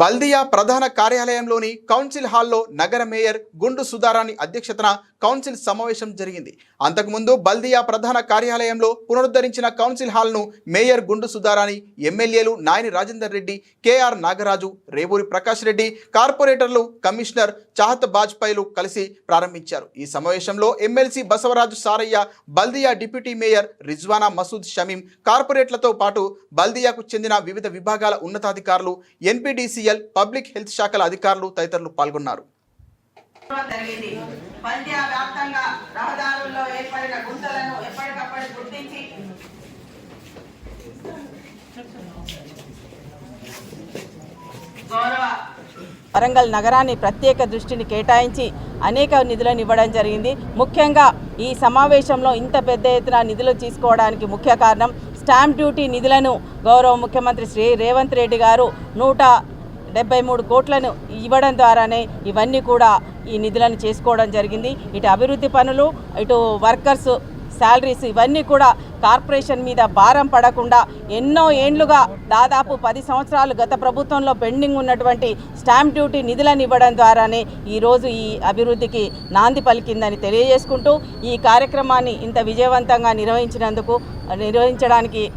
బల్దియా ప్రధాన కార్యాలయంలోని కౌన్సిల్ హాల్లో నగర మేయర్ గుండు సుధారాణి అధ్యక్షతన కౌన్సిల్ సమావేశం జరిగింది. అంతకుముందు బల్దియా ప్రధాన కార్యాలయంలో పునరుద్ధరించిన కౌన్సిల్ హాల్ను మేయర్ గుండు సుధారాణి ఎమ్మెల్యేలు నాయని రాజేందర్ రెడ్డి కేఆర్ నాగరాజు రేవూరి ప్రకాష్ రెడ్డి కార్పొరేటర్లు కమిషనర్ చాహత్ బాజ్పాయ్లు కలిసి ప్రారంభించారు. ఈ సమావేశంలో MLC Basavaraju Saraiah Baldia deputy mayor Rizwana Masood Shamim కార్పొరేట్లతో పాటు బల్దియాకు చెందిన వివిధ విభాగాల ఉన్నతాధికారులు ఎన్పీడీసీఎల్ పబ్లిక్ హెల్త్ శాఖల అధికారులు తదితరులు పాల్గొన్నారు. జరిగింది. రహదారుల్లో ఏర్పడిన గుంతలను ఎప్పటికప్పుడు గుర్తించి గౌరవ వరంగల్ నగరాన్ని ప్రత్యేక దృష్టిని కేటాయించి అనేక నిధులను ఇవ్వడం జరిగింది. ముఖ్యంగా ఈ సమావేశంలో ఇంత పెద్ద ఎత్తున నిధులు తీసుకోవడానికి ముఖ్య కారణం స్టాంప్ డ్యూటీ నిధులను గౌరవ ముఖ్యమంత్రి శ్రీ రేవంత్ రెడ్డి గారు నూట డెబ్బై మూడు కోట్లను ఇవ్వడం ద్వారానే ఇవన్నీ కూడా ఈ నిధులను చేసుకోవడం జరిగింది. ఇటు అభివృద్ధి పనులు ఇటు వర్కర్స్ శాలరీస్ ఇవన్నీ కూడా కార్పొరేషన్ మీద భారం పడకుండా ఎన్నో ఏండ్లుగా దాదాపు పది సంవత్సరాలు గత ప్రభుత్వంలో పెండింగ్ ఉన్నటువంటి స్టాంప్ డ్యూటీ నిధులను ఇవ్వడం ద్వారానే ఈరోజు ఈ అభివృద్ధికి నాంది పలికిందని తెలియజేసుకుంటూ ఈ కార్యక్రమాన్ని ఇంత విజయవంతంగా నిర్వహించినందుకు నిర్వహించడానికి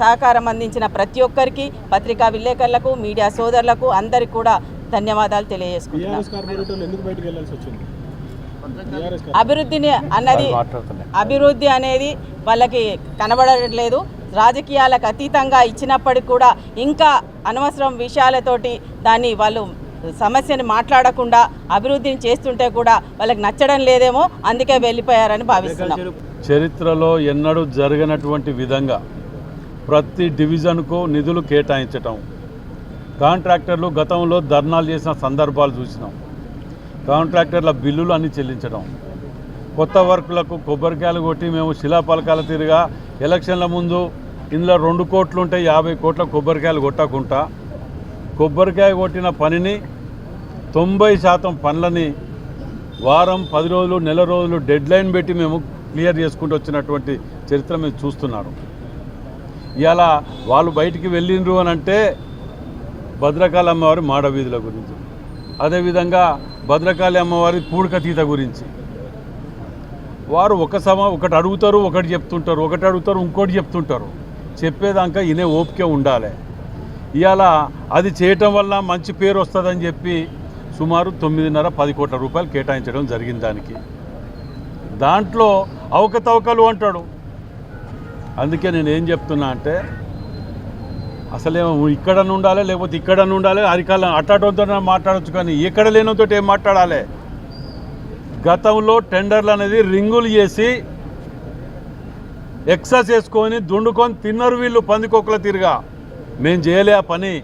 సహకారం అందించిన ప్రతి ఒక్కరికి పత్రికా విలేకరులకు మీడియా సోదరులకు అందరికీ కూడా ధన్యవాదాలు తెలియజేసుకుంటున్నాను అభివృద్ధిని అన్నది అభివృద్ధి అనేది వాళ్ళకి కనబడట్లేదు. రాజకీయాలకు అతీతంగా ఇచ్చినప్పటికి కూడా ఇంకా అనవసరం విషయాలతోటి దాన్ని వాళ్ళు సమస్యని మాట్లాడకుండా అభివృద్ధిని చేస్తుంటే కూడా వాళ్ళకి నచ్చడం లేదేమో అందుకే వెళ్ళిపోయారని భావిస్తున్నాం. చరిత్రలో ఎన్నడూ జరగనటువంటి విధంగా ప్రతి డివిజన్కు నిధులు కేటాయించటం కాంట్రాక్టర్లు గతంలో ధర్నాలు చేసిన సందర్భాలు చూసినాం. కాంట్రాక్టర్ల బిల్లులు అన్ని చెల్లించడం. కొత్త వర్కులకు కొబ్బరికాయలు కొట్టి మేము శిలాపలకాల తీరుగా ఎలక్షన్ల ముందు ఇందులో రెండు కోట్లు ఉంటే యాభై కోట్ల కొబ్బరికాయలు కొట్టకుండా కొబ్బరికాయ కొట్టిన పనిని తొంభై శాతం పనులని వారం పది రోజులు నెల రోజులు డెడ్ లైన్ పెట్టి మేము క్లియర్ చేసుకుంటూ వచ్చినటువంటి చరిత్ర మేము చూస్తున్నారు ఇలా వాళ్ళు బయటికి వెళ్ళిండ్రు అని అంటే భద్రకాళి అమ్మవారి మాడవీధుల గురించి. అదేవిధంగా భద్రకాళి అమ్మవారి పూడకతీత గురించి. వారు ఒక సమ ఒకటి అడుగుతారు ఒకటి చెప్తుంటారు ఒకటి అడుగుతారు ఇంకోటి చెప్తుంటారు. చెప్పేదాకా ఇనే ఓపిక ఉండాలి. ఇవాళ అది చేయటం వల్ల మంచి పేరు వస్తుందని చెప్పి సుమారు తొమ్మిదిన్నర పది కోట్ల రూపాయలు కేటాయించడం జరిగింది దానికి. దాంట్లో అవకతవకలు అంటాడు. అందుకే నేను ఏం చెప్తున్నా అంటే అసలేమో ఇక్కడ ఉండాలి లేకపోతే ఇక్కడ ఉండాలి. అరికాల అట్టాటోతో మాట్లాడచ్చు కానీ ఎక్కడ లేనితో ఏం మాట్లాడాలి? గతంలో టెండర్లు అనేది రింగులు చేసి ఎక్సస్ చేసుకొని దుండుకొని తిన్నారు వీళ్ళు పందికొక్కల తిరిగా. మేము చేయలే ఆ పని.